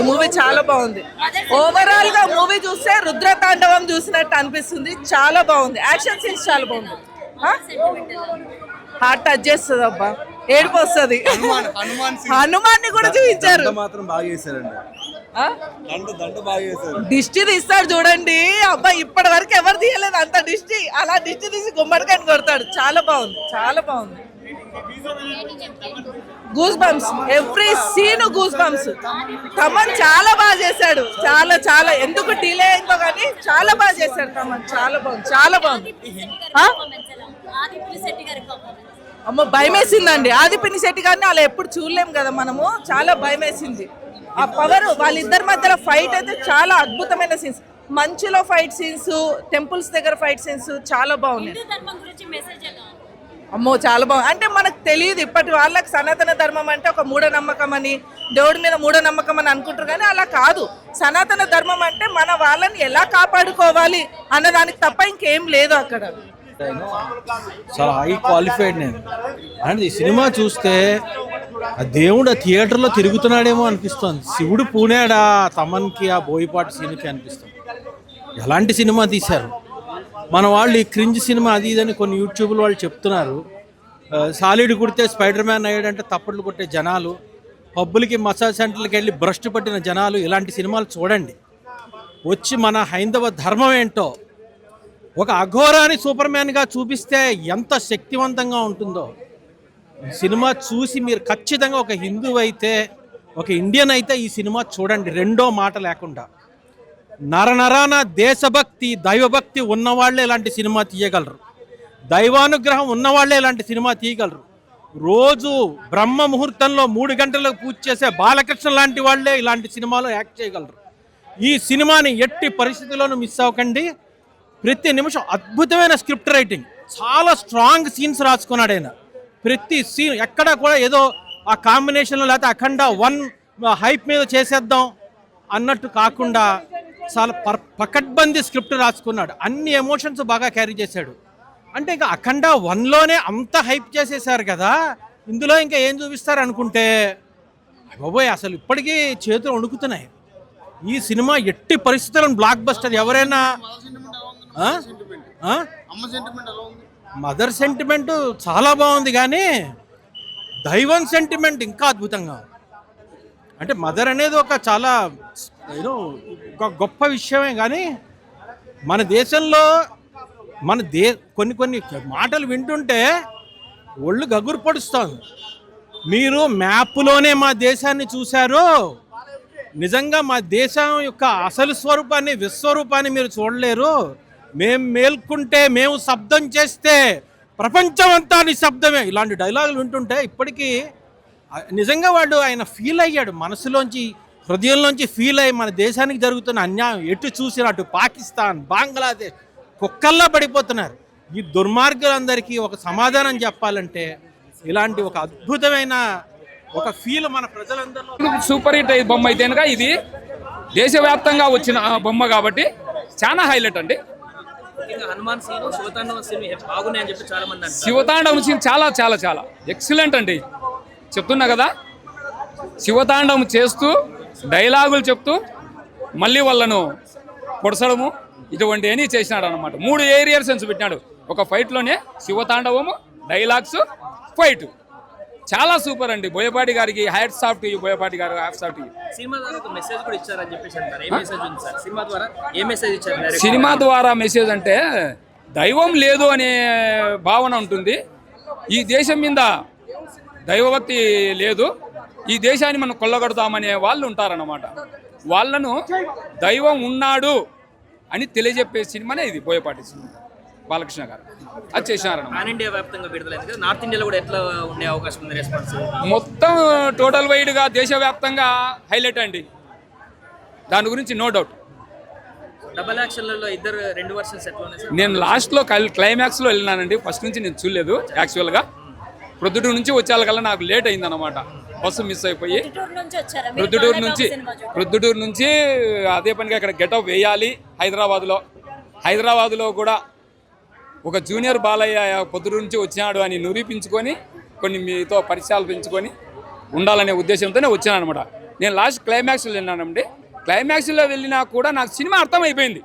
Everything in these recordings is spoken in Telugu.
బాగుంది. మూవీ చాలా బాగుంది. ఓవరాల్గా మూవీ చూస్తే రుద్ర తాండవం చూసినట్టు అనిపిస్తుంది. చాలా బాగుంది. యాక్షన్ సీన్స్ చాలా బాగుంది. హార్ట్ టచ్ చేస్తుంది అబ్బా. ఏడుపు వస్తుంది. హనుమాన్ని కూడా చూపించారు. మాత్రం బాగా చేశారండి. దిష్టి తీస్తాడు చూడండి. అబ్బా ఇప్పటి వరకు ఎవరు తీయలేదు అంత దిష్టి. అలా దిష్టి తీసి గుమ్మడికాయని కొడతాడు. చాలా బాగుంది. చాలా బాగుంది. Goose bumps every scene goose bumps Thaman చాలా బాగా చేశాడు. చాలా చాలా. ఎందుకు డిలే అయిందో కానీ చాలా బాగా చేశాడు తమన్ చాలా బాగుంది చాలా బాగుంది? అమ్మ భయం వేసిందండి ఆదిపిని శెట్టి గారిని అలా ఎప్పుడు చూడలేం కదా మనము. చాలా భయం వేసింది ఆ పవర్ వాళ్ళిద్దరి మధ్యలో ఫైట్ అయితే చాలా అద్భుతమైన సీన్స్ మంచులో ఫైట్ సీన్స్ టెంపుల్స్ దగ్గర ఫైట్ సీన్స్ చాలా బాగున్నాయి. అమ్మో చాలా బాగుంది. అంటే మనకు తెలియదు ఇప్పటి వాళ్ళకి సనాతన ధర్మం అంటే ఒక మూఢనమ్మకం అని దేవుడి మీద మూఢనమ్మకం అని అనుకుంటారు కానీ అలా కాదు. సనాతన ధర్మం అంటే మన వాళ్ళని ఎలా కాపాడుకోవాలి అన్న దానికి తప్ప ఇంకేం లేదు అక్కడ. చాలా హై క్వాలిఫైడ్ నేను. అంటే ఈ సినిమా చూస్తే ఆ దేవుడు ఆ థియేటర్లో తిరుగుతున్నాడేమో అనిపిస్తుంది. శివుడు పూనాడా? తమన్కి ఆ బోయపాటి సీన్కి అనిపిస్తుంది. ఎలాంటి సినిమా తీశారు? మన వాళ్ళు ఈ క్రింజ్ సినిమా అది ఇదని కొన్ని యూట్యూబ్లో వాళ్ళు చెప్తున్నారు. సాలిడ్ కుడితే స్పైడర్ మ్యాన్ అయ్యాడంటే తప్పట్లు కొట్టే జనాలు. పబ్బులకి మసాజ్ సెంటర్కి వెళ్ళి భ్రష్టు పట్టిన జనాలు ఇలాంటి సినిమాలు చూడండి. వచ్చి మన హైందవ ధర్మం ఏంటో. ఒక అఘోరాని సూపర్ మ్యాన్గా చూపిస్తే ఎంత శక్తివంతంగా ఉంటుందో. సినిమా చూసి మీరు ఖచ్చితంగా ఒక హిందువు అయితే ఒక ఇండియన్ అయితే ఈ సినిమా చూడండి. రెండో మాట లేకుండా. నరనరాన దేశభక్తి దైవభక్తి ఉన్నవాళ్ళే ఇలాంటి సినిమా తీయగలరు. దైవానుగ్రహం ఉన్నవాళ్ళే ఇలాంటి సినిమా తీయగలరు. రోజు బ్రహ్మ ముహూర్తంలో మూడు గంటలకు పూజ చేసే బాలకృష్ణ లాంటి వాళ్ళే ఇలాంటి సినిమాలో యాక్ట్ చేయగలరు. ఈ సినిమాని ఎట్టి పరిస్థితుల్లోనూ మిస్ అవ్వకండి. ప్రతి నిమిషం అద్భుతమైన స్క్రిప్ట్ రైటింగ్. చాలా స్ట్రాంగ్ సీన్స్ రాసుకున్నాడు ఆయన. ప్రతి సీన్ ఎక్కడ కూడా ఏదో ఆ కాంబినేషన్లో లేకపోతే అఖండ వన్ హైప్ మీద చేసేద్దాం అన్నట్టు కాకుండా చాలా పర్ పకడ్బందీ స్క్రిప్ట్ రాసుకున్నాడు. అన్ని ఎమోషన్స్ బాగా క్యారీ చేశాడు. అంటే ఇంకా అఖండ వన్లోనే అంత హైప్ చేసేసారు కదా ఇందులో ఇంకా ఏం చూపిస్తారు అనుకుంటే బాబోయ్ అసలు ఇప్పటికీ చేతులు వణుకుతున్నాయి. ఈ సినిమా ఎట్టి పరిస్థితులను బ్లాక్ బస్టర్ ఎవరైనా మదర్ సెంటిమెంట్ చాలా బాగుంది కానీ దైవం సెంటిమెంట్ ఇంకా అద్భుతంగా అంటే మదర్ అనేది ఒక చాలా ఏదో ఒక గొప్ప విషయమే కానీ మన దేశంలో మన దే కొన్ని కొన్ని మాటలు వింటుంటే ఒళ్ళు గగురు మీరు మ్యాప్లోనే మా దేశాన్ని చూశారు నిజంగా మా దేశం యొక్క అసలు స్వరూపాన్ని విశ్వరూపాన్ని మీరు చూడలేరు. మేము మేల్కుంటే మేము శబ్దం చేస్తే ప్రపంచం అంతా నిశ్శబ్దమే ఇలాంటి డైలాగులు వింటుంటే ఇప్పటికీ నిజంగా వాడు ఆయన ఫీల్ అయ్యాడు. మనసులోంచి హృదయంలోంచి ఫీల్ అయ్యి మన దేశానికి జరుగుతున్న అన్యాయం ఎటు చూసినా అటు పాకిస్తాన్ బంగ్లాదేశ్ కుక్కల్లా పడిపోతున్నారు. ఈ దుర్మార్గులందరికీ ఒక సమాధానం చెప్పాలంటే ఇలాంటి ఒక అద్భుతమైన ఒక ఫీల్ మన ప్రజలందరిలో సూపర్ హిట్ అయ్యే బొమ్మ అయితే ఇది దేశవ్యాప్తంగా వచ్చిన ఆ బొమ్మ కాబట్టి చాలా హైలైట్ అండి. హనుమాన్ సీన్ శివతాండవ సీన్ బాగున్నాయని చెప్పి చాలా మంది అంటారు. శివతాండవం సీన్ చాలా చాలా చాలా. ఎక్సలెంట్ అండి. చెప్తున్నా కదా శివతాండవం చేస్తూ డైలాగులు చెప్తూ మళ్ళీ వాళ్ళను పొడసడము ఇటువంటి అని చేసినాడు అనమాట మూడు ఏరియర్ సెన్స్ పెట్టినాడు. ఒక ఫైట్లోనే శివతాండవము డైలాగ్స్ ఫైట్. చాలా సూపర్ అండి. బోయపాటి గారికి హ్యాట్ సాఫ్ట్ బోయపాటి గారు. హ్యాట్ సాఫ్ట్ సినిమా ద్వారా ఒక మెసేజ్ కూడా ఇచ్చారని చెప్పేసి అంటారు ఏ మెసేజ్ ఉంది సార్? సినిమా ద్వారా ఏ మెసేజ్ ఇచ్చారు? Direct? సినిమా ద్వారా మెసేజ్ అంటే దైవం లేదు అనే భావన ఉంటుంది. ఈ దేశం మీద దైవభక్తి లేదు. ఈ దేశాన్ని మనం కొల్లగొడతామనే వాళ్ళు ఉంటారన్నమాట. వాళ్ళను దైవం ఉన్నాడు అని తెలియజెప్పే సినిమానే ఇది బోయపాటి సినిమా. బాలకృష్ణ గారు. అది చేసినారన్నమాట. పాన్ ఇండియా వ్యాప్తంగా విడుదలైంది కదా. నార్త్ ఇండియాలో కూడా ఎట్లా ఉండే అవకాశం ఉంది రెస్పాన్స్ మొత్తం టోటల్ వైడ్గా దేశవ్యాప్తంగా హైలైట్ అండి. దాని గురించి నో డౌట్. డబల్ యాక్షన్లలో ఇద్దరు రెండు వర్షన్స్ ఎట్లా నేను లాస్ట్లో కల్- క్లైమాక్స్లో వెళ్ళినానండి. ఫస్ట్ నుంచి నేను చూడలేదు యాక్చువల్గా. ప్రొద్దుటూరు నుంచి వచ్చేకల్లా నాకు లేట్ అయిందన్నమాట. బస్సు మిస్ అయిపోయి చిత్తూరు నుంచి ప్రొద్దుటూరు బాలయ్య నుంచి? ప్రొద్దుటూరు అదే పనిగా ఇక్కడ గెటప్ వేయాలి హైదరాబాద్లో. హైదరాబాద్లో కూడా ఒక జూనియర్ బాలయ్య పొద్దుటూరు నుంచి వచ్చినాడు అని నిరూపించుకొని కొన్ని మీతో పరిచయాలు పెంచుకొని ఉండాలనే ఉద్దేశంతోనే వచ్చాను అనమాట నేను లాస్ట్ క్లైమాక్స్లో వెళ్ళినానండి. క్లైమాక్స్లో వెళ్ళినా కూడా నాకు సినిమా అర్థమైపోయింది.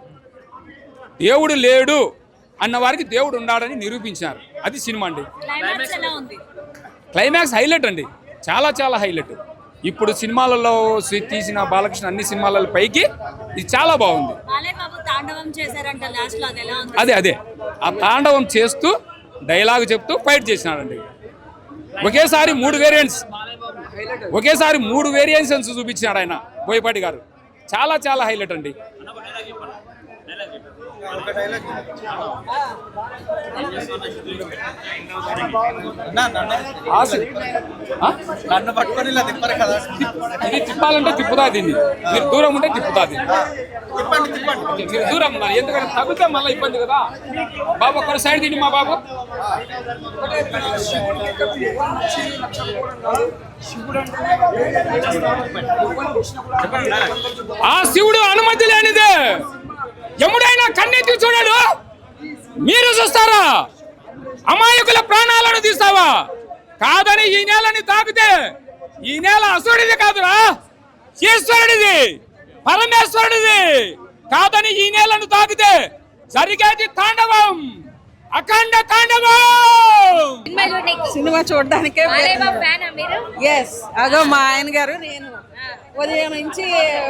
దేవుడు లేడు అన్న వారికి దేవుడు ఉన్నాడని నిరూపించారు అది సినిమా అండి. క్లైమాక్స్ హైలైట్ అండి. చాలా చాలా హైలైట్. ఇప్పుడు సినిమాలలో తీసిన బాలకృష్ణ అన్ని సినిమాల పైకి ఇది చాలా బాగుంది. అది అదే ఆ తాండవం చేస్తూ డైలాగ్ చెప్తూ ఫైట్ చేసినాడండి. ఒకేసారి మూడు వేరియంట్స్ ఒకేసారి మూడు వేరియంట్స్ చూపించినాడు ఆయన బోయపాటి గారు. చాలా చాలా హైలైట్ అండి? నన్ను పట్టుకొని ఇలా తిప్పరు కదా. ఇది తిప్పాలంటే తిప్పుతా దీన్ని? మీరు దూరం ఉంటే తిప్పుతా దీన్ని? తిప్పండి తిప్పండి. మీరు దూరం ఉన్నారు. ఎందుకంటే తగ్గితే మళ్ళీ ఇబ్బంది కదా. బాబు ఒక్కరు సైడ్ తిని మా బాబు. ఆ శివుడు అనుమతి లేనిదే. ఎముడైనా కన్నెత్తి చూడడు. మీరు చూస్తారా? అమాయకుల ప్రాణాలను తీస్తావా? కాదని ఈ నేలని తాకితే ఈ నేల అసురుడిది కాదురా. ఈశ్వరుడిది పరమేశ్వరుడిది. కాదని ఈ నేలను తాకితే జరిగేది తాండవం అఖండ తాండవం. సినిమా చూడడానికే ఫ్యానా మీరు? ఎస్ అదో మా ఆయన గారు నేను. ఉదయం నుంచి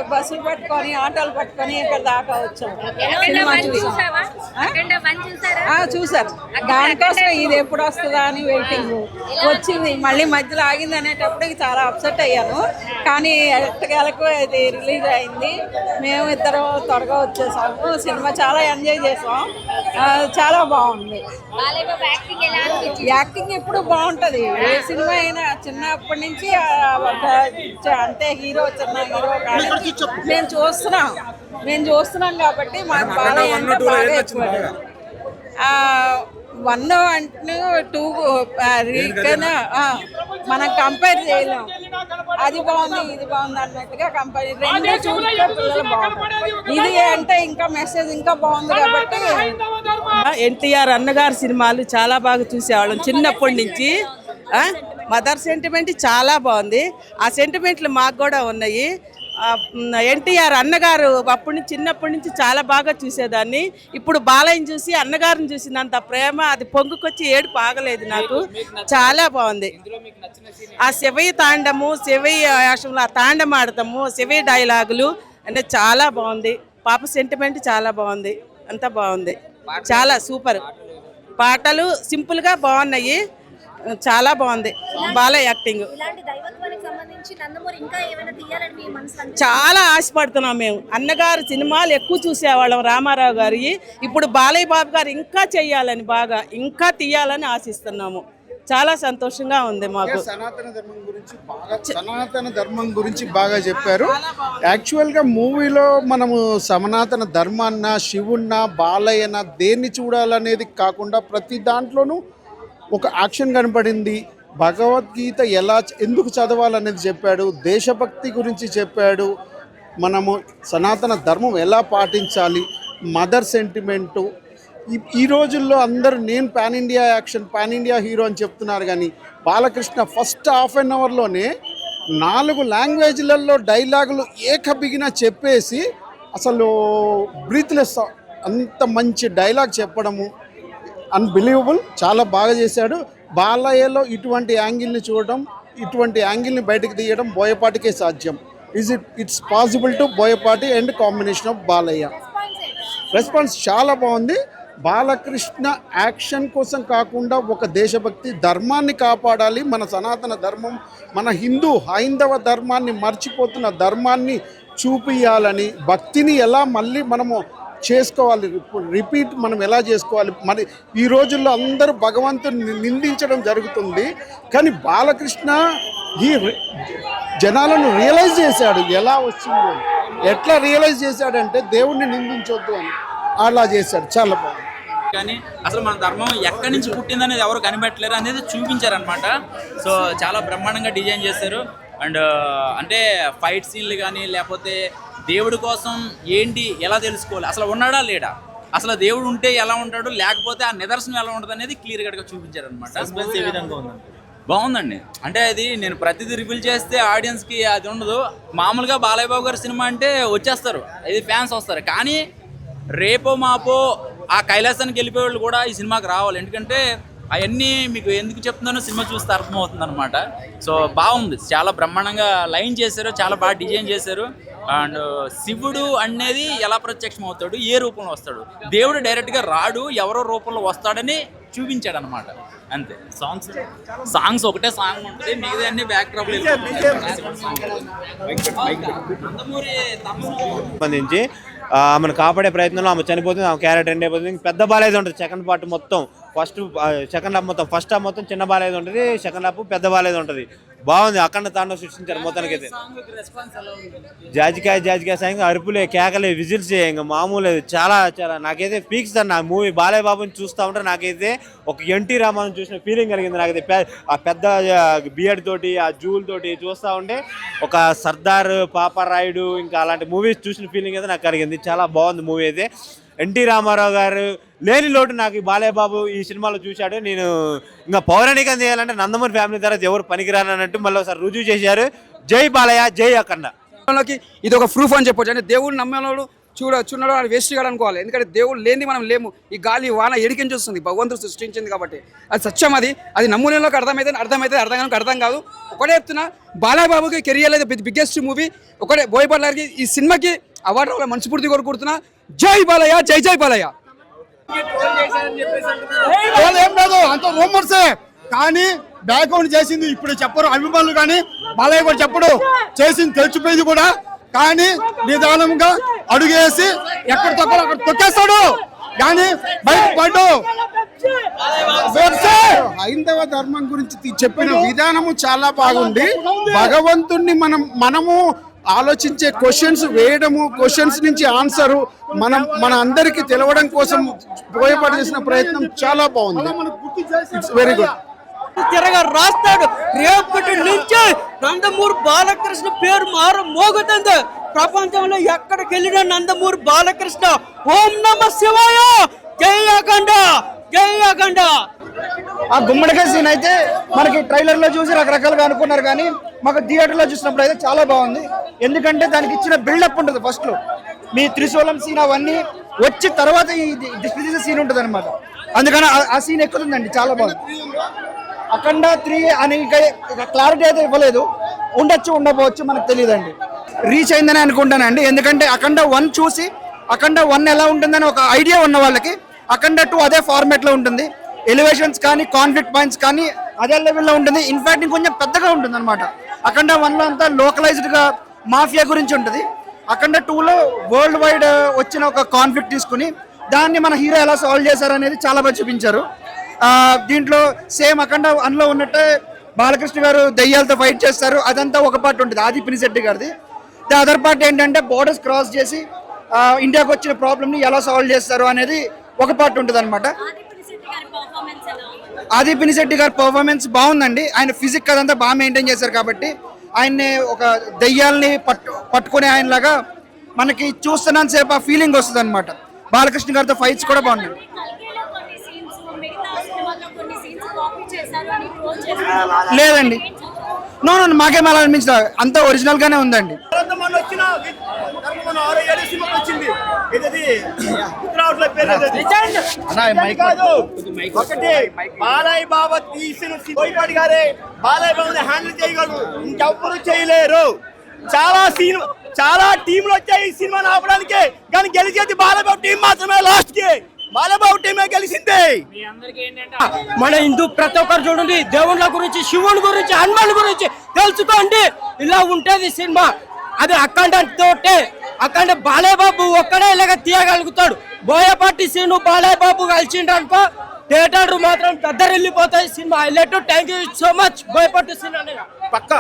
బస్సులు పట్టుకొని ఆటోలు పట్టుకొని ఇక్కడ దాకా వచ్చాం. చూసారు? దానికోసం ఇది ఎప్పుడు వస్తుందా అని వెయిటింగ్ వచ్చింది. మళ్ళీ మధ్యలో ఆగింది అనేటప్పటికి చాలా అప్సెట్ అయ్యాను. కానీ ఎట్టకేలకు ఇది రిలీజ్ అయింది. మేము ఇద్దరం త్వరగా వచ్చేసాము. సినిమా చాలా ఎంజాయ్ చేసాం. చాలా బాగుంది. యాక్టింగ్ ఎప్పుడు బాగుంటది. ఏ సినిమా అయినా చిన్నప్పటి నుంచి అంటే హీరో మేము చూస్తున్నాం. మేము చూస్తున్నాం కాబట్టి మాకు బాలయ్య అంటే బాగా ఎక్కువ. వన్ అంటే టూ రీకన్ మనం కంపేర్ చేయలేం. అది బాగుంది ఇది బాగుంది అన్నట్టుగా కంపేర్ రెండు చూస్తే పిల్లలు బాగుంటారు. ఇది అంటే ఇంకా మెసేజ్ ఇంకా బాగుంది కాబట్టి ఎన్టీఆర్ అన్నగారి సినిమాలు చాలా బాగా చూసేవాళ్ళం చిన్నప్పటి నుంచి. ఆ, మదర్ సెంటిమెంట్ చాలా బాగుంది. ఆ సెంటిమెంట్లు మాకు కూడా ఉన్నాయి. ఎన్టీఆర్ అన్నగారు అప్పటి నుంచి చిన్నప్పటి నుంచి చాలా బాగా చూసేదాన్ని. ఇప్పుడు బాలయ్యని చూసి అన్నగారిని చూసినంత ప్రేమ అది పొంగుకొచ్చి ఏడు పాగలేదు నాకు. చాలా బాగుంది. ఆ శివయ్య తాండము శివయ్య వేషంలో ఆ తాండం ఆడతాము శివయ్య డైలాగులు అంటే చాలా బాగుంది. పాప సెంటిమెంట్ చాలా బాగుంది. అంతా బాగుంది. చాలా సూపర్. పాటలు సింపుల్గా బాగున్నాయి. చాలా బాగుంది. బాలయ్య యాక్టింగ్. ఇలాంటి దైవత్వానికి సంబంధించి నందమూరి ఇంకా ఏమైనా తీయాలని మీ మనసు అనిపించిందా? చాలా ఆశపడుతున్నాం మేము. అన్నగారు సినిమాలు ఎక్కువ చూసేవాళ్ళం రామారావు గారి. ఇప్పుడు బాలయ్య బాబు గారు ఇంకా చెయ్యాలని బాగా ఇంకా తీయాలని ఆశిస్తున్నాము. చాలా సంతోషంగా ఉంది మాకు. సనాతన ధర్మం గురించి బాగా సనాతన ధర్మం గురించి బాగా చెప్పారు. యాక్చువల్గా మూవీలో మనము సనాతన ధర్మాన్న శివున్న బాలయ్యన దేన్ని చూడాలనేది కాకుండా ప్రతి దాంట్లోనూ ఒక యాక్షన్ కనపడింది. భగవద్గీత ఎలా ఎందుకు చదవాలనేది చెప్పాడు. దేశభక్తి గురించి చెప్పాడు. మనము సనాతన ధర్మం ఎలా పాటించాలి. Mother sentiment. ఈ ఈ రోజుల్లో అందరూ నేను pan India action pan India hero అని చెప్తున్నారు కానీ బాలకృష్ణ ఫస్ట్ హాఫ్ అన్ అవర్లోనే నాలుగు లాంగ్వేజ్లలో డైలాగులు ఏకబిగిన చెప్పేసి అసలు బ్రీత్లెస్ అంత మంచి డైలాగ్ చెప్పడము. అన్బిలీవబుల్ చాలా బాగా చేశాడు. బాలయ్యలో ఇటువంటి యాంగిల్ని చూడడం ఇటువంటి యాంగిల్ని బయటకు తీయడం బోయపాటికే సాధ్యం. Is it it's possible to Boyapati and combination of Balayya. Response చాలా బాగుంది. బాలకృష్ణ యాక్షన్ కోసం కాకుండా ఒక దేశభక్తి ధర్మాన్ని కాపాడాలి. మన సనాతన ధర్మం మన హిందూ హైందవ ధర్మాన్ని మర్చిపోతున్న ధర్మాన్ని చూపియాలని భక్తిని ఎలా మళ్ళీ మనము చేసుకోవాలి. రిపీట్ మనం ఎలా చేసుకోవాలి? మరి ఈ రోజుల్లో అందరూ భగవంతుని నిందించడం జరుగుతుంది. కానీ బాలకృష్ణ ఈ రి- జనాలను రియలైజ్ చేశాడు. ఎలా వచ్చిందో. ఎట్లా రియలైజ్ చేశాడంటే దేవుణ్ణి నిందించొద్దు అని. అలా చేశాడు. చాలా బాగుంది. కానీ అసలు మన ధర్మం ఎక్కడి నుంచి పుట్టిందనేది ఎవరు కనిపెట్టలేరు అనేది చూపించారనమాట సో చాలా బ్రహ్మాండంగా డిజైన్ చేశారు. అండ్ అంటే ఫైట్ సీన్లు కానీ లేకపోతే దేవుడి కోసం ఏంటి ఎలా తెలుసుకోవాలి? అసలు ఉన్నాడా లేడా? అసలు దేవుడు ఉంటే ఎలా ఉంటాడు? లేకపోతే ఆ నిదర్శనం ఎలా ఉంటుంది అనేది క్లియర్ కట్గా చూపించారనమాట సస్పెన్స్ ఏ విధంగా ఉందండి? బాగుందండి. అంటే అది నేను ప్రతిదీ రివీల్ చేస్తే ఆడియన్స్కి అది ఉండదు. మామూలుగా బాలయ్య బాబు గారి సినిమా అంటే వచ్చేస్తారు. ఇది ఫ్యాన్స్ వస్తారు. కానీ రేపో మాపో ఆ కైలాసానికి వెళ్ళిపోయే వాళ్ళు కూడా ఈ సినిమాకి రావాలి. ఎందుకంటే అవన్నీ మీకు ఎందుకు చెప్తున్నానో సినిమా చూస్తే అర్థమవుతుంది అనమాట సో బాగుంది. చాలా బ్రహ్మాండంగా లైన్ చేశారు. చాలా బాగా డిజైన్ చేశారు. అండ్ శివుడు అనేది ఎలా ప్రత్యక్షం అవుతాడు ఏ రూపంలో వస్తాడు? దేవుడు డైరెక్ట్గా రాడు ఎవరో రూపంలో వస్తాడని చూపించాడు అనమాట అంతే. సాంగ్స్ సాంగ్స్ ఒకటే సాంగ్ ఉంటుంది మిగతా అన్ని బ్యాక్ డ్రాప్ సంబంధించి ఆమెను కాపాడే ప్రయత్నంలో ఆమె చనిపోతుంది ఆమె క్యారెట్ ఎండ్ అయిపోతుంది పెద్ద బాలేజ్ ఉంటుంది సెకండ్ పార్ట్ మొత్తం. ఫస్ట్ సెకండ్ హాఫ్ మొత్తం. ఫస్ట్ హాఫ్ మొత్తం చిన్న బాలేజ్ ఉంటుంది సెకండ్ హాఫ్ పెద్ద బాలేజ్ ఉంటుంది. బాగుంది అఖండ తాండవ సృష్టించారు మొత్తానికి అయితే జాజికాయ జాజికాయ సాయంగా అరుపులే కేకలే విజిల్స్ ఇంకా మామూలు. చాలా చాలా నాకైతే పీక్స్ అన్న మూవీ బాలయ్య బాబుని చూస్తూ ఉంటే నాకైతే ఒక ఎన్టీ రామాను చూసిన ఫీలింగ్ కలిగింది నాకైతే. ఆ పెద్ద బియర్డ్ తోటి ఆ జూల్ తోటి చూస్తూ ఉంటే ఒక సర్దార్ పాపరాయుడు ఇంకా అలాంటి మూవీస్ చూసిన ఫీలింగ్ అయితే నాకు కలిగింది. చాలా బాగుంది మూవీ అయితే. ఎన్టీ రామారావు గారు లేని లోటు నాకు ఈ బాబు ఈ సినిమాలో చూశాడు. నేను ఇంకా పౌరాణికం చేయాలంటే నందమూరి ఫ్యామిలీ తర్వాత ఎవరు పనికిరాను అన్నట్టు మళ్ళీ ఒకసారి రుజువు చేశారు. జై బాలయ్య జై అఖండ. ఇది ఒక ప్రూఫ్ అని చెప్పొచ్చు. అంటే దేవుడు నమ్మేవాడు చూడ చూడడం అది వేస్ట్ కాదు అనుకోవాలి. ఎందుకంటే దేవుడు లేనిది మనం లేము. ఈ గాలి వాన ఎడికించి వస్తుంది భగవంతుడు సృష్టించింది కాబట్టి. అది సత్యం అది. అది నమ్మునేలోకి అర్థమైతే అర్థమైతే అర్థం కానీ అర్థం కాదు. ఒకటే చెప్తున్నా బాలయ్యబాబుకి కెరియర్ అయితే బిగ్గెస్ట్ మూవీ. ఒకటే బోయపడ్లకి ఈ సినిమాకి అవార్డు మనస్ఫూర్తి కోరుకుంటున్నా. జై బాలయ్య జై జై బాలయ్య. వాళ్ళు ఏం లేదు అంత రూమర్సే కానీ బ్యాక్గ్రౌండ్ చేసింది ఇప్పుడు చెప్పరు అభిమానులు కానీ బాలయ్య కూడా చెప్పడు. చేసింది తెలిసిపోయింది కూడా. కానీ నిదానంగా అడుగేసి ఎక్కడ తొక్కాలో అక్కడ తొక్కేస్తాడు. కానీ బయట పడ్డు. హైందవ ధర్మం గురించి చెప్పిన విధానము చాలా బాగుంది. భగవంతుణ్ణి మనం మనము ఆలోచించే క్వశ్చన్స్ వేయడము క్వశ్చన్స్ నుంచి ఆన్సర్ మనం మన అందరికి తెలవడం కోసం పోయపాటు చేసిన ప్రయత్నం చాలా బాగుంది. ఇట్స్ వెరీ గుడ్ తిరగా రాస్తాడు. రేపటి నుంచి నందమూరి బాలకృష్ణ పేరు మారు మోగుతుంది. ప్రపంచంలో ఎక్కడికి వెళ్ళినా నందమూరి బాలకృష్ణ. ఓం నమ శివాయ. జై అఖండ ఆ గుమ్మడికాయ సీన్ అయితే మనకి ట్రైలర్లో చూసి రకరకాలుగా అనుకున్నారు కానీ మాకు థియేటర్లో చూసినప్పుడు అయితే చాలా బాగుంది. ఎందుకంటే దానికి ఇచ్చిన బిల్డప్ ఉంటుంది ఫస్ట్లో. మీ త్రిశూలం సీన్ అవన్నీ వచ్చి తర్వాత ఈ దిష్టి సీన్ ఉంటుంది అనమాట అందుకని ఆ- సీన్ ఎక్కుతుందండి చాలా బాగుంది. అఖండ త్రీ అని క్లారిటీ అయితే ఇవ్వలేదు. ఉండొచ్చు ఉండకపోవచ్చు మనకు తెలియదండి. రీచ్ అయిందని అనుకుంటానండి. ఎందుకంటే అఖండ వన్ చూసి అఖండ వన్ ఎలా ఉంటుందని ఒక ఐడియా ఉన్న వాళ్ళకి అఖండ టూ అదే ఫార్మాట్లో ఉంటుంది. ఎలివేషన్స్ కానీ కాన్ఫ్లిక్ట్ పాయింట్స్ కానీ అదే లెవెల్లో ఉంటుంది. ఇన్ఫాక్ట్ ఇంకొంచెం పెద్దగా ఉంటుంది అనమాట అఖండ వన్లో అంతా లోకలైజ్డ్గా మాఫియా గురించి ఉంటుంది. అఖండ టూలో వరల్డ్ వైడ్ uh, వచ్చిన ఒక కాన్ఫ్లిక్ట్ తీసుకుని దాన్ని మన హీరో ఎలా సాల్వ్ చేశారు అనేది చాలా బాగా చూపించారు. దీంట్లో సేమ్ అఖండ వన్లో ఉన్నట్టే బాలకృష్ణ గారు దయ్యాలతో ఫైట్ చేస్తారు. అదంతా ఒక పార్ట్ ఉంటుంది. ఆది పినిశెట్టి గారిది. ద అదర్ పార్ట్ ఏంటంటే బోర్డర్స్ క్రాస్ చేసి ఇండియాకి వచ్చిన ప్రాబ్లమ్ని ఎలా సాల్వ్ చేస్తారు అనేది ఒక పార్ట్ ఉంటుంది అనమాట ఆదిపురి శెట్టి గారి పర్ఫార్మెన్స్ ఆది పినిశెట్టి గారి పర్ఫార్మెన్స్ బాగుందండి. ఆయన ఫిజిక్ అదంతా బాగా మెయింటైన్ చేశారు కాబట్టి ఆయన్ని ఒక దయ్యాల్ని పట్టు పట్టుకునే ఆయనలాగా మనకి చూస్తున్నంత సేపు ఆ ఫీలింగ్ వస్తుంది అనమాట బాలకృష్ణ గారితో ఫైట్స్ కూడా బాగున్నాయి. లేదండి. నో నో మాకేం అలా అనిపించదు. అంతా ఒరిజినల్ గానే ఉందండి. ఒకటి బాలయ్య బాబా తీసిన పోయిపాటి గారే బాలయ్య బాబుని హ్యాండిల్ చేయగలరు. ఇంకెవ్వరు చేయలేరు. చాలా సీన్ చాలా టీంలు వచ్చాయి ఈ సినిమాని ఆపడానికి. కానీ గెలిచేది బాలయ్య బాబు టీం మాత్రమే లాస్ట్కి బాలయ్య బాబు టీమే గెలిచింది. మన హిందూ ప్రతి ఒక్కరు చూడండి దేవుళ్ళ గురించి శివుని గురించి హనుమాన్ గురించి తెలుసుకోండి. ఇలా ఉంటది సినిమా. అది అఖండ తోటే అఖండ బాలయ్య బాబు ఒక్కడే ఇలాగ తీయగలుగుతాడు. బోయపాటి సీను బాలయ్య బాబు కలిసిండ్రు అనుకో థియేటర్ మాత్రం వెళ్ళిపోతాయి cinema highlight thank you so much Boyapati scene అనే పక్క.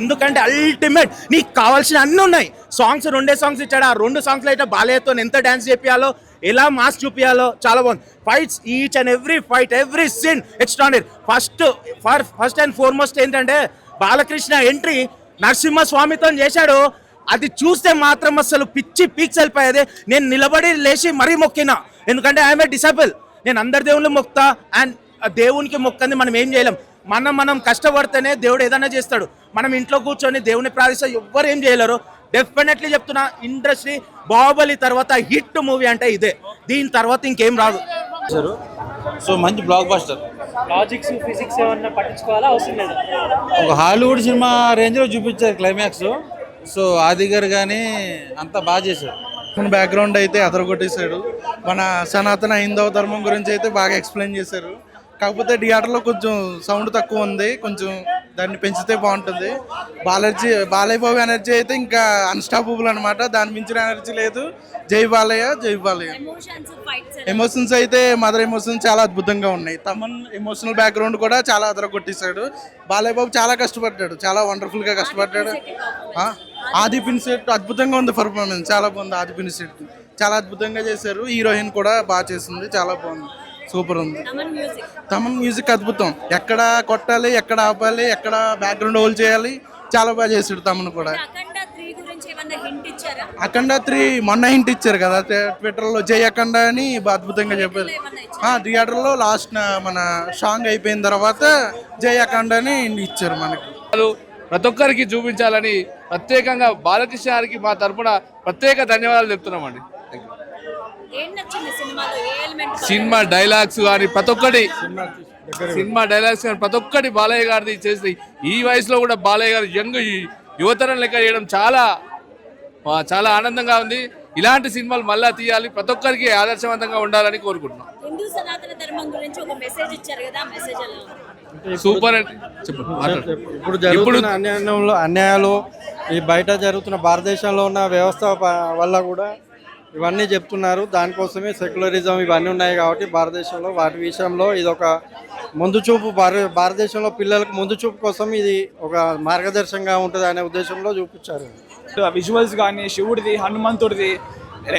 ఎందుకంటే అల్టిమేట్ నీకు కావాల్సిన అన్ని ఉన్నాయి. సాంగ్స్ రెండే సాంగ్స్ ఇచ్చాడు. ఆ రెండు సాంగ్స్ అయితే బాలయ్యతో ఎంత డాన్స్ చేపియాలో ఎలా మాస్ చూపించాలో చాలా బాగుంది. Fights each and every fight every scene extraordinary first for first and foremost ఏంటంటే బాలకృష్ణ ఎంట్రీ నరసింహస్వామితో చేశాడు. అది చూస్తే మాత్రం అసలు పిచ్చి పీక్స్ వెళ్ళిపోయేది నేను నిలబడి లేచి మరీ మొక్కినా. ఎందుకంటే ఐఎమ్ ఏ డిసబుల్ నేను అందరి దేవుళ్ళు మొక్తా అండ్ దేవునికి మొక్కంది మనం ఏం చేయలేం. మనం మనం కష్టపడితేనే దేవుడు ఏదైనా చేస్తాడు. మనం ఇంట్లో కూర్చొని దేవుని ప్రార్థిస్తే ఎవ్వరు ఏం చేయలేరు. డెఫినెట్లీ చెప్తున్నా ఇండస్ట్రీ బాహుబలి తర్వాత హిట్ మూవీ అంటే ఇదే. దీని తర్వాత ఇంకేం రాదు. సో మంచి బ్లాక్ బస్టర్ లాజిక్స్ ఫిజిక్స్ ఏమన్నా పట్టించుకోవాలా? అవసరం లేదు? ఒక హాలీవుడ్ సినిమా రేంజ్లో చూపించారు క్లైమాక్స్ సో ఆది గారు కానీ అంతా బాగా చేశారు మన బ్యాక్గ్రౌండ్ అయితే అదరగొట్టేశాడు. మన సనాతన హైందవ ధర్మం గురించి అయితే బాగా ఎక్స్ప్లెయిన్ చేశారు. కాకపోతే థియేటర్లో కొంచెం సౌండ్ తక్కువ ఉంది. కొంచెం దాన్ని పెంచితే బాగుంటుంది. బాలర్జీ బాలయ్య బాబు ఎనర్జీ అయితే ఇంకా అన్స్టాపబుల్ అనమాట దాని మించిన ఎనర్జీ లేదు. జై బాలయ్య జై బాలయ్య. ఎమోషన్స్ అయితే మదర్ ఎమోషన్స్ చాలా అద్భుతంగా ఉన్నాయి. తమన్ ఎమోషనల్ బ్యాక్గ్రౌండ్ కూడా చాలా అదరగొట్టేశాడు. బాలయ్య బాబు చాలా కష్టపడ్డాడు. చాలా వండర్ఫుల్గా కష్టపడ్డాడు. ఆది పిన్సెట్ అద్భుతంగా ఉంది పర్ఫార్మెన్స్ చాలా బాగుంది ఆది పిన్సెట్ చాలా అద్భుతంగా చేశారు. హీరోయిన్ కూడా బాగా చేసింది. చాలా బాగుంది. సూపర్ ఉంది. తమన్ మ్యూజిక్. తమన్ మ్యూజిక్ అద్భుతం. ఎక్కడ కొట్టాలి ఎక్కడ ఆపాలి ఎక్కడ బ్యాక్గ్రౌండ్ హోల్డ్ చేయాలి చాలా బాగా చేశాడు తమన్ కూడా. అఖండ త్రీ గురించి ఏమన్నా హింట్ ఇచ్చారా? అఖండ త్రీ మొన్న హింట్ ఇచ్చారు కదా ట్విట్టర్లో జై అఖండ అని అద్భుతంగా చెప్పారు. ఆ థియేటర్లో లాస్ట్ మన సాంగ్ అయిపోయిన తర్వాత జై అఖండ అని ఇచ్చారు మనకి. ప్రతి ఒక్కరికి చూపించాలని ప్రత్యేకంగా బాలకృష్ణ గారికి మా తరపున ప్రత్యేక ధన్యవాదాలు చెప్తున్నామండి. ఏ ఎలిమెంట్ సినిమా డైలాగ్స్ కానీ ప్రతి ఒక్కటి. సినిమా డైలాగ్స్ కానీ ప్రతి ఒక్కటి బాలయ్య గారిది చేసి ఈ వయసులో కూడా బాలయ్య గారు యంగ్ యువతరం లెక్క చేయడం చాలా చాలా ఆనందంగా ఉంది. ఇలాంటి సినిమాలు మళ్ళా తీయాలి. ప్రతి ఒక్కరికి ఆదర్శవంతంగా ఉండాలని కోరుకుంటున్నాం. హిందూ సనాతన ధర్మం గురించి ఒక మెసేజ్ ఇచ్చారు కదా మెసేజ్ ఎలా ఉంది? సూపర్ అంటే చెప్పు మాట్లాడు. ఇప్పుడు జరుగుతున్న అన్యాయంలో అన్యాయాలు ఈ బయట జరుగుతున్న భారతదేశంలో ఉన్న వ్యవస్థ వల్ల కూడా ఇవన్నీ చెప్తున్నారు. దానికోసమే సెక్యులరిజం ఇవన్నీ ఉన్నాయి కాబట్టి భారతదేశంలో వాటి విషయంలో ఇది ఒక ముందు చూపు. భార భారతదేశంలో పిల్లలకు ముందు చూపు కోసం ఇది ఒక మార్గదర్శకంగా ఉంటుంది అనే ఉద్దేశంలో చూపించారు. విజువల్స్ కానీ శివుడిది హనుమంతుడిది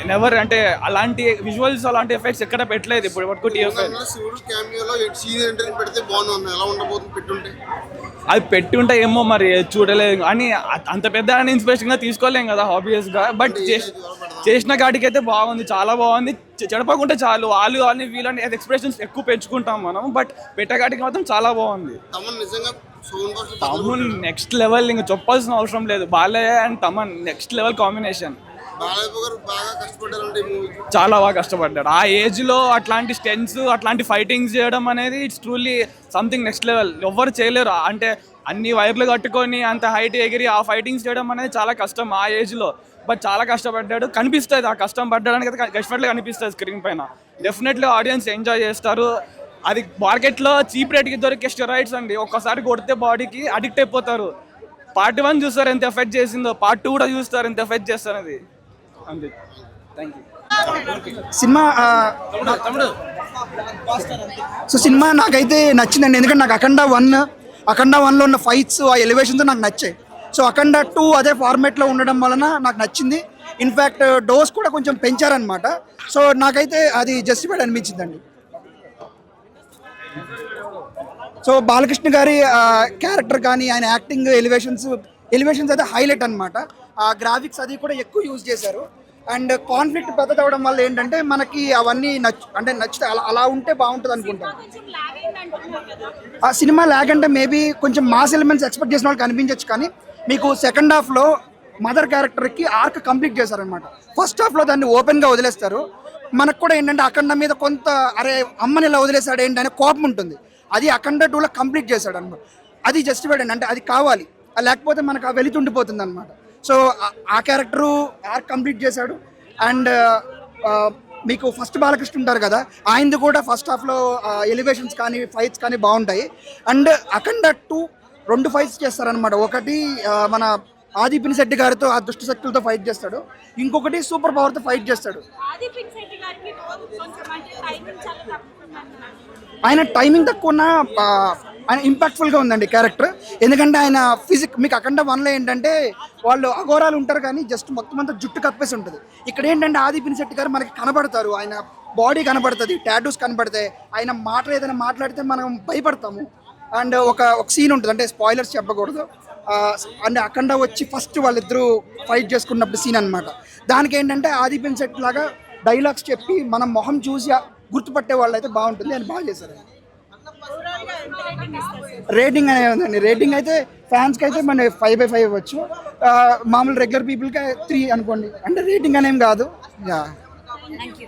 నెవర్ అంటే అలాంటి విజువల్స్ అలాంటి ఎఫెక్ట్స్ ఎక్కడ పెట్టలేదు ఇప్పుడు వరకు పెట్టుంటే? అది పెట్టి ఉంటే ఏమో మరి చూడలేదు. అని అ- అంత పెద్ద ఇన్స్పిరేషన్గా తీసుకోలేం కదా హాబీస్గా. బట్ చేసిన కాటికి అయితే బాగుంది చాలా బాగుంది. చెడపకుంటే చాలు. వాళ్ళు వాళ్ళని వీళ్ళని ఎక్స్ప్రెషన్స్ ఎక్కువ పెంచుకుంటాం మనం బట్ పెట్టగాటికి మాత్రం చాలా బాగుంది. తమన్ నెక్స్ట్ లెవెల్ ఇంకా చెప్పాల్సిన అవసరం లేదు. Balayya and Thaman next level combination చాలా బాగా కష్టపడ్డాడు ఆ ఏజ్లో అట్లాంటి స్టెన్స్ అట్లాంటి ఫైటింగ్స్ చేయడం అనేది it's truly something next level ఎవ్వరు చేయలేరు. అంటే అన్ని వైర్లు కట్టుకొని అంత హైట్ ఎగిరి ఆ ఫైటింగ్స్ చేయడం అనేది చాలా కష్టం ఆ ఏజ్లో. బట్ చాలా కష్టపడ్డాడు. కనిపిస్తుంది ఆ కష్టం పడ్డానికి అయితే డెఫినెట్లీ కనిపిస్తుంది స్క్రీన్ పైన. డెఫినెట్లీ ఆడియన్స్ ఎంజాయ్ చేస్తారు. అది మార్కెట్లో చీప్ రేట్కి దొరికే స్టెరాయిడ్స్ అండి. ఒక్కసారి కొడితే బాడీకి అడిక్ట్ అయిపోతారు. పార్ట్ వన్ చూస్తారు ఎంత ఎఫెక్ట్ చేసిందో పార్ట్ టూ కూడా చూస్తారు ఎంత ఎఫెక్ట్ చేస్తారు అది అంతే. Thank you cinema so cinema నాకైతే నచ్చిందండి. ఎందుకంటే నాకు అఖండ వన్ అఖండ వన్లో ఉన్న ఫైట్స్ ఆ ఎలివేషన్స్ నాకు నచ్చాయి. సో అఖండ టూ అదే ఫార్మేట్లో ఉండడం వలన నాకు నచ్చింది. ఇన్ఫ్యాక్ట్ డోస్ కూడా కొంచెం పెంచారనమాట సో నాకైతే అది జస్టిఫైడ్ అనిపించిందండి. సో బాలకృష్ణ గారి క్యారెక్టర్ కానీ ఆయన యాక్టింగ్ ఎలివేషన్స్ ఎలివేషన్స్ అయితే హైలైట్ అనమాట ఆ గ్రాఫిక్స్ అది కూడా ఎక్కువ యూజ్ చేశారు. అండ్ కాన్ఫ్లిక్ట్ పెద్దది అవడం వల్ల ఏంటంటే మనకి అవన్నీ నచ్చు అంటే నచ్చితే అలా అలా ఉంటే బాగుంటుంది అనుకుంటాను ఆ సినిమా లాగ్ అంటే మేబీ కొంచెం మాస్ ఎలిమెంట్స్ ఎక్స్పెక్ట్ చేసిన వాళ్ళకి కనిపించవచ్చు కానీ మీకు సెకండ్ హాఫ్లో మదర్ క్యారెక్టర్కి ఆర్క్ కంప్లీట్ చేశారనమాట ఫస్ట్ హాఫ్లో దాన్ని ఓపెన్గా వదిలేస్తారు. మనకు కూడా ఏంటంటే అఖండ మీద కొంత అరే అమ్మని ఇలా వదిలేశాడు ఏంటనే కోపం ఉంటుంది. అది అఖండ టూలో కంప్లీట్ చేశాడు అనమాట అది జస్టిఫైడ్ అండి అంటే అది కావాలి. లేకపోతే మనకు ఆ వెలితుండిపోతుంది అనమాట సో ఆ క్యారెక్టరు ఆర్క్ కంప్లీట్ చేశాడు. అండ్ మీకు ఫస్ట్ బాలకృష్ణ ఉంటారు కదా ఆయనది కూడా ఫస్ట్ హాఫ్లో ఎలివేషన్స్ కానీ ఫైట్స్ కానీ బాగుంటాయి. అండ్ అఖండ టూ రెండు ఫైట్స్ చేస్తారనమాట ఒకటి మన ఆది పినిశెట్టి గారితో ఆ దుష్ట శక్తులతో ఫైట్ చేస్తాడు. ఇంకొకటి సూపర్ పవర్తో ఫైట్ చేస్తాడు. ఆయన టైమింగ్ తక్కువ ఉన్న ఆయన ఇంపాక్ట్ఫుల్గా ఉందండి క్యారెక్టర్ ఎందుకంటే ఆయన ఫిజిక్ మీకు అఖండ వన్లో ఏంటంటే వాళ్ళు అఘోరాలు ఉంటారు కానీ జస్ట్ మొత్తం అంతా జుట్టు కప్పేసి ఉంటుంది. ఇక్కడ ఏంటంటే ఆది పినిశెట్టి గారు మనకి కనబడతారు. ఆయన బాడీ కనబడుతుంది టాటూస్ కనబడతాయి. ఆయన మాటలు ఏదైనా మాట్లాడితే మనం భయపడతాము. అండ్ ఒక ఒక సీన్ ఉంటుంది. అంటే స్పాయిలర్స్ చెప్పకూడదు. అండ్ అఖండ వచ్చి ఫస్ట్ వాళ్ళిద్దరూ ఫైట్ చేసుకున్నప్పుడు సీన్ అన్నమాట. దానికి ఏంటంటే ఆది సెట్ లాగా డైలాగ్స్ చెప్పి మనం మొహం చూసి గుర్తుపట్టే వాళ్ళు అయితే బాగుంటుంది అని బాగా చేశారు. రేటింగ్ అనేది ఉందండి. రేటింగ్ అయితే ఫ్యాన్స్కి అయితే మన ఫైవ్ బై ఫైవ్ ఇవ్వచ్చు. మామూలు రెగ్యులర్ పీపుల్కి త్రీ అనుకోండి. అంటే రేటింగ్ అనేం కాదు. Yeah thank you